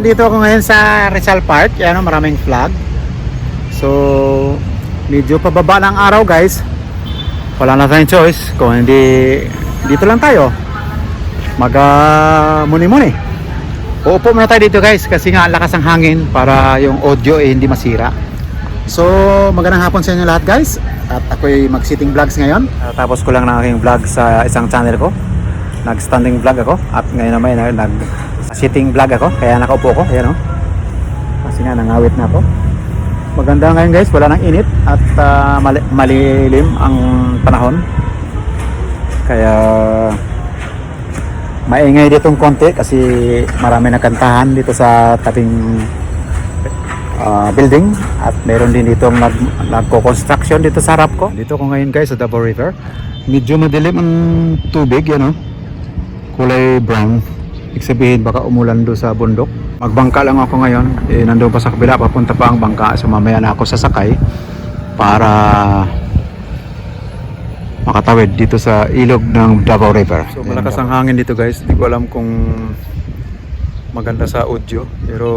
Nandito ako ngayon sa Rizal Park. Yan, oh, maraming flag. So, medyo pababa ng araw guys. Wala na tayong choice. Kung hindi, dito lang tayo. Mag muni-muni. Uupo muna tayo dito guys kasi nga ang lakas ng hangin para yung audio eh hindi masira. So, magandang hapon sa inyo lahat guys. At ako'y mag-sitting vlogs ngayon. Uh, tapos ko lang ng aking vlog sa isang channel ko. Nag-standing vlog ako. At ngayon naman eh, nag-sitting vlog ako. Kaya nakaupo ko. Ayan o. Kasi nga nangawit na ako. Maganda ngayon guys. Wala nang init. At uh, mali- malilim ang panahon. Kaya maingay ditong konti kasi marami nakantahan dito sa tabing uh, building at meron din dito nag, nagko-construction dito sa harap ko. Dito ko ngayon guys sa Davao River. Medyo madilim ang tubig yan oh. Kulay brown. Sabihin baka umulan do sa bundok. Magbangka lang ako ngayon. Eh, nandun pa sa kabila papunta pa ang bangka. So mamaya na ako sasakay para makatawid dito sa ilog ng Davao River. So malakas ang hangin dito guys. Hindi ko alam kung maganda sa audio pero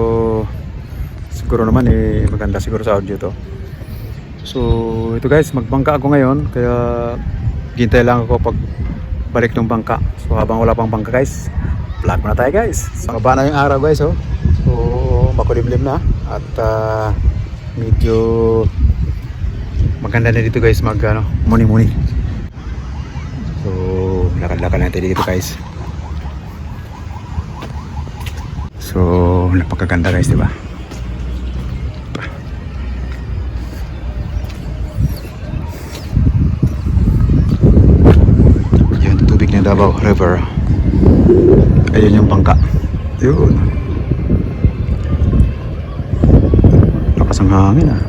siguro naman eh maganda siguro sa audio to. So ito guys, magbangka ako ngayon kaya gintay lang ako pag balik ng bangka. So habang wala pang bangka guys, vlog muna tayo guys. So, baba na yung araw guys oh. So makulimlim na at ah, medyo maganda na dito guys mag ano, muni-muni. So lakad-lakad natin dito guys. So napakaganda guys, di ba? Yun, tubig ng Davao River. Ayun yung bangka. Yun. Lakas ang hangin ah.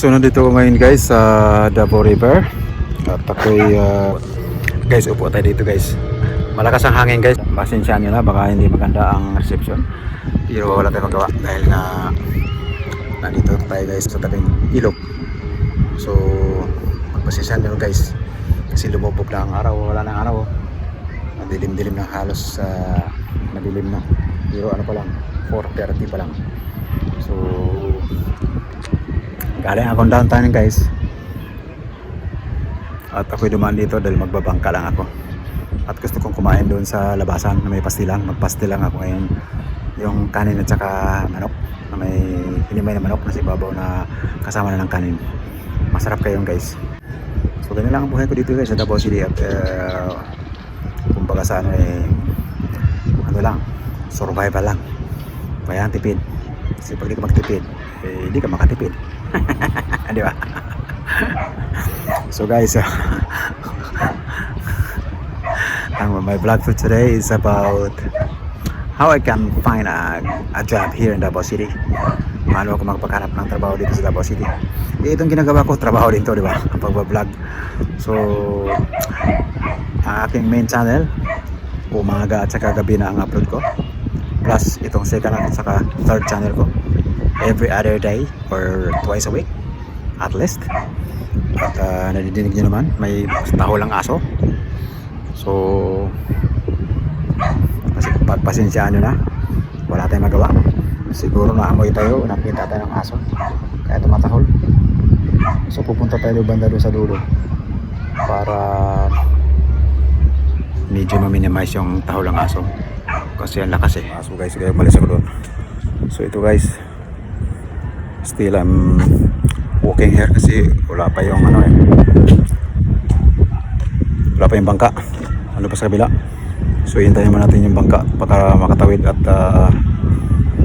So nandito ko ngayon guys sa Davao River At ako'y uh, Guys upo tayo dito guys Malakas ang hangin guys. Pasensyahan nyo na baka hindi maganda ang reception. Pero wala tayong magawa Dahil nga Nandito tayo guys sa tabing ilog. So Magpasensyahan nyo guys Kasi lumubog na ang araw Wala na ang araw. Madilim-dilim na halos sa Madilim na. Pero ano pa lang 4.30 pa lang. So Galing akong downtown guys. At ako'y dumaan dito dahil magbabangka lang ako. At gusto kong kumain doon sa labasan na may pastilan. Magpastil lang ako ngayon. Yung kanin at saka manok. Na may hinimay na manok na si babaw na kasama na ng kanin. Masarap kayong guys. So ganyan lang ang buhay ko dito guys sa Davao City. At uh, kumbaga sa ano eh, ano lang, survival lang. Kaya ang tipid. Kasi pag di ka magtipid, eh, di ka makatipid. Di ba? so guys, uh, ang my vlog for today is about how I can find a, a job here in Davao City. Paano ako magpaghanap ng trabaho dito sa Davao City. Eh, itong ginagawa ko, trabaho din to, di ba? Ang pagbablog. So, ang aking main channel, umaga at saka gabi na ang upload ko. Plus, itong second at saka third channel ko every other day or twice a week at least at uh, nadidinig nyo naman may taho lang aso so pagpasensyaan nyo na. Wala tayong magawa. Siguro naamoy tayo nakita tayo ng aso. Kaya tumatahol. So pupunta tayo banda doon sa dulo para medyo ma-minimize yung taho lang aso. Kasi ang lakas eh. Aso guys kaya umalis ako doon. So ito guys. Still I'm walking here kasi wala pa yung ano eh. Wala pa yung bangka ano pa sa kabila? So hintayin naman natin yung bangka para makatawid at uh,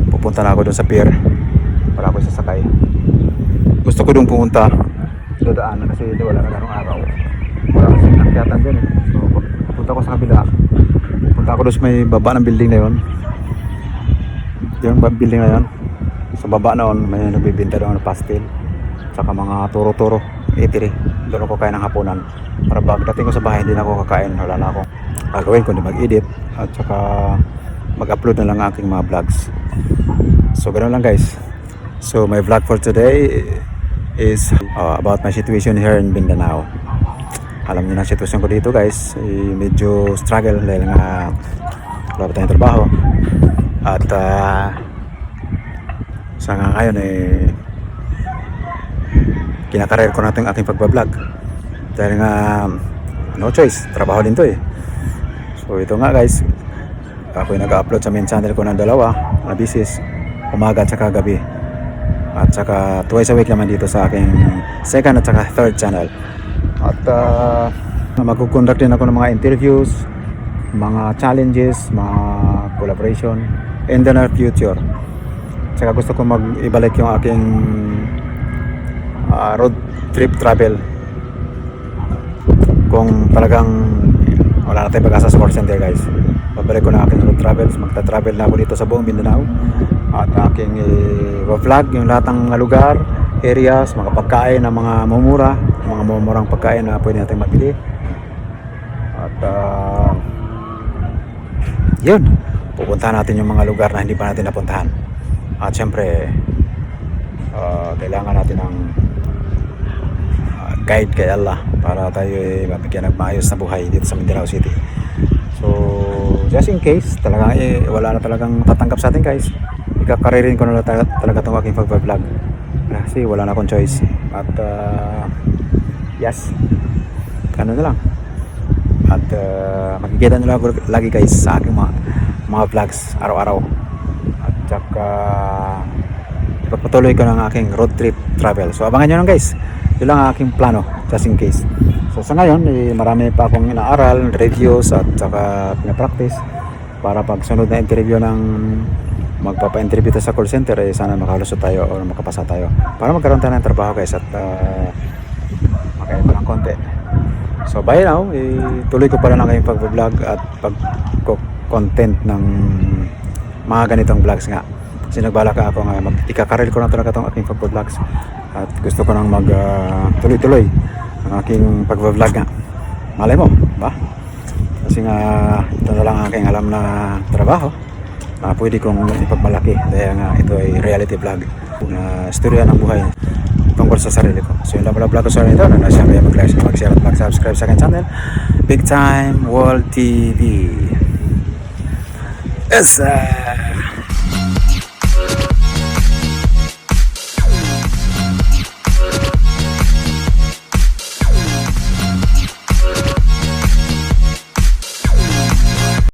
pupunta na ako doon sa pier para ako sasakay. Gusto ko doon pumunta. Dadaan kasi hindi wala na ganong araw. Wala kasi nakyatan dyan eh. So pupunta ako sa kabila. Pupunta ako doon sa may baba ng building na yun. Yung building na yun? Sa baba noon may nagbibinta doon ng pastel saka mga turo-turo eatery doon ako kain ng hapunan para pagdating ko sa bahay hindi na ako kakain wala na akong gagawin kundi mag-edit at saka mag-upload na lang ang aking mga vlogs. So ganoon lang guys. So my vlog for today is uh, about my situation here in Mindanao. Alam niyo na sitwasyon ko dito guys, eh, medyo struggle dahil nga wala pa trabaho. At uh, sa nga ngayon eh kinakareer ko na itong aking pagbablog. Dahil nga no choice, trabaho din to eh. So ito nga guys, ako yung nag-upload sa main channel ko ng dalawa na business, umaga at saka gabi. At saka twice a week naman dito sa aking second at saka third channel. At uh, magkukonduct din ako ng mga interviews, mga challenges, mga collaboration in the near future. Saka gusto ko mag-ibalik yung aking ah, road trip travel. Kung talagang wala na tayong pag-asa sa call center guys babalik ko na aking road travels. Magta-travel na ako dito sa buong Mindanao. At aking eh, vlog yung lahat ng lugar areas, mga pagkain na mga mumura mga mumurang pagkain na pwede natin mabili. At ah, yun. Pupuntahan natin yung mga lugar na hindi pa natin napuntahan. At syempre ah, kailangan natin ng guide kay Allah para tayo ay mabigyan ng maayos na buhay dito sa Mindanao City. So, just in case, talagang eh, wala na talagang tatanggap sa atin guys. Ikakaririn ko na talaga, talaga itong aking pag-vlog. Kasi wala na akong choice. At, ah, yes, ano na lang. At uh, makikita nyo lang lagi guys sa aking mga, mga vlogs araw-araw. At saka ipagpatuloy ko ng aking road trip travel. So abangan nyo lang guys. Yun lang ang aking plano just in case. So sa ngayon, eh, marami pa akong inaaral, reviews at saka pinapractice para pag sunod na interview ng magpapa-interview sa call center eh sana makalusot tayo o makapasa tayo para magkaroon tayo ng trabaho guys at uh, makaiba ng konti. So by now, eh, tuloy ko pala na kayong pag-vlog at pag-content ng mga ganitong vlogs nga. Kasi nagbalak ako nga, mag ikakarel ko na talaga itong aking pag-vlogs at gusto ko nang mag ah, tuloy-tuloy ang aking pag-vlog nga. Malay mo, ba? Kasi nga, ito na lang ang aking alam na trabaho na pwede kong ipagmalaki dahil nga ito ay reality vlog na istorya ng buhay tungkol sa sarili ko. So yun lang pala vlog ko sa ito na nasa kaya mag-like, mag-share at mag-subscribe sa aking channel. Big Time World TV. Yes! sir!